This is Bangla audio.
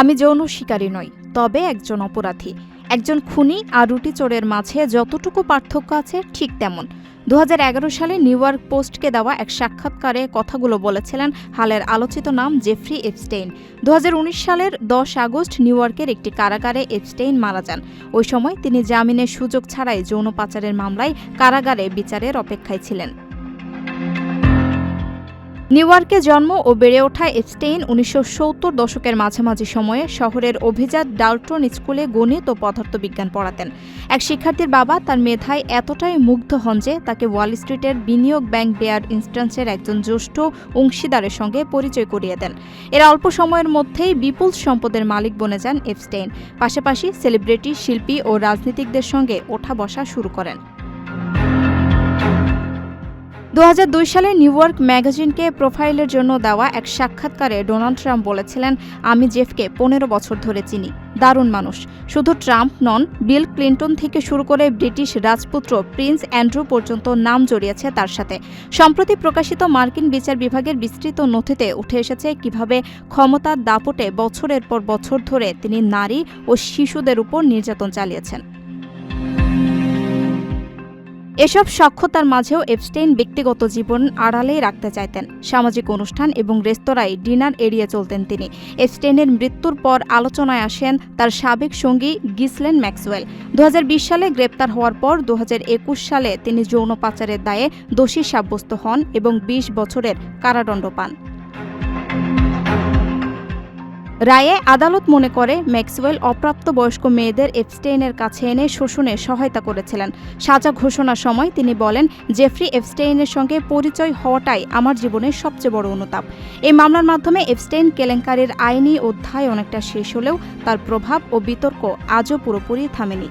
আমি যৌন শিকারী নই, তবে একজন অপরাধী। একজন খুনি আর রুটি চোরের মাঝে যতটুকু পার্থক্য আছে ঠিক তেমন। দু হাজার এগারো সালে নিউ ইয়র্ক পোস্টকে দেওয়া এক সাক্ষাৎকারে কথাগুলো বলেছিলেন হালের আলোচিত নাম জেফ্রি এপস্টেইন। দু সালের দশ আগস্ট নিউ ইয়র্কের একটি কারাগারে এপস্টেইন মারা যান। ওই সময় তিনি জামিনের সুযোগ ছাড়াই যৌন পাচারের মামলায় কারাগারে বিচারের অপেক্ষায় ছিলেন। নিউ ইয়র্কে জন্ম ও বেড়ে ওঠা এপস্টেইন উনিশশো সত্তর দশকের মাঝামাঝি সময়ে শহরের অভিজাত ডাল্টন স্কুলে গণিত ও পদার্থবিজ্ঞান পড়াতেন। এক শিক্ষার্থীর বাবা তার মেধায় এতটাই মুগ্ধ হন যে তাকে ওয়াল স্ট্রিটের বিনিয়োগ ব্যাংক বেয়ার ইনস্ট্যান্সের একজন জ্যেষ্ঠ অংশীদারের সঙ্গে পরিচয় করিয়ে দেন। এর অল্প সময়ের মধ্যেই বিপুল সম্পদের মালিক বনে যান এপস্টেইন পাশাপাশি সেলিব্রিটি, শিল্পী ও রাজনীতিকদের সঙ্গে ওঠা বসা শুরু করেন। দু হাজার দুই সালে নিউ ইয়র্ক ম্যাগাজিনকে প্রোফাইলের জন্য দেওয়া এক সাক্ষাৎকারে ডোনাল্ড ট্রাম্প বলেছিলেন, আমি জেফকে পনেরো বছর ধরে চিনি। দারুণ মানুষ। শুধু ট্রাম্প নন, বিল ক্লিন্টন থেকে শুরু করে ব্রিটিশ রাজপুত্র প্রিন্স অ্যান্ড্রু পর্যন্ত নাম জড়িয়েছে তার সাথে। সম্প্রতি প্রকাশিত মার্কিন বিচার বিভাগের বিস্তৃত নথিতে উঠে এসেছে কীভাবে ক্ষমতার দাপটে বছরের পর বছর ধরে তিনি নারী ও শিশুদের উপর নির্যাতন চালিয়েছেন। এসব সক্ষতার মাঝেও এপস্টেইন ব্যক্তিগত জীবন আড়ালেই রাখতে চাইতেন। সামাজিক অনুষ্ঠান এবং রেস্তোরাঁয় ডিনার এড়িয়ে চলতেন তিনি। এপস্টেইনের মৃত্যুর পর আলোচনায় আসেন তার সাবেক সঙ্গী গিসলেন ম্যাক্সওয়েল। দুহাজার বিশ সালে গ্রেপ্তার হওয়ার পর দু হাজার একুশ সালে তিনি যৌন পাচারের দায়ে দোষী সাব্যস্ত হন এবং ২০ বছরের কারাদণ্ড পান। রায়ে আদালত মনে করে ম্যাক্সওয়েল অপ্রাপ্তবয়স্ক মেয়েদের এফস্টেইনের কাছে এনে শোষণে সহায়তা করেছিলেন। সাজা ঘোষণার সময় তিনি বলেন, জেফ্রি এফস্টেইনের সঙ্গে পরিচয় হওয়াটাই আমার জীবনের সবচেয়ে বড় অনুতাপ। এই মামলার মাধ্যমে এফস্টেইন কেলেঙ্কারির আইনি অধ্যায় অনেকটা শেষ হলেও তার প্রভাব ও বিতর্ক আজও পুরোপুরি থামেনি।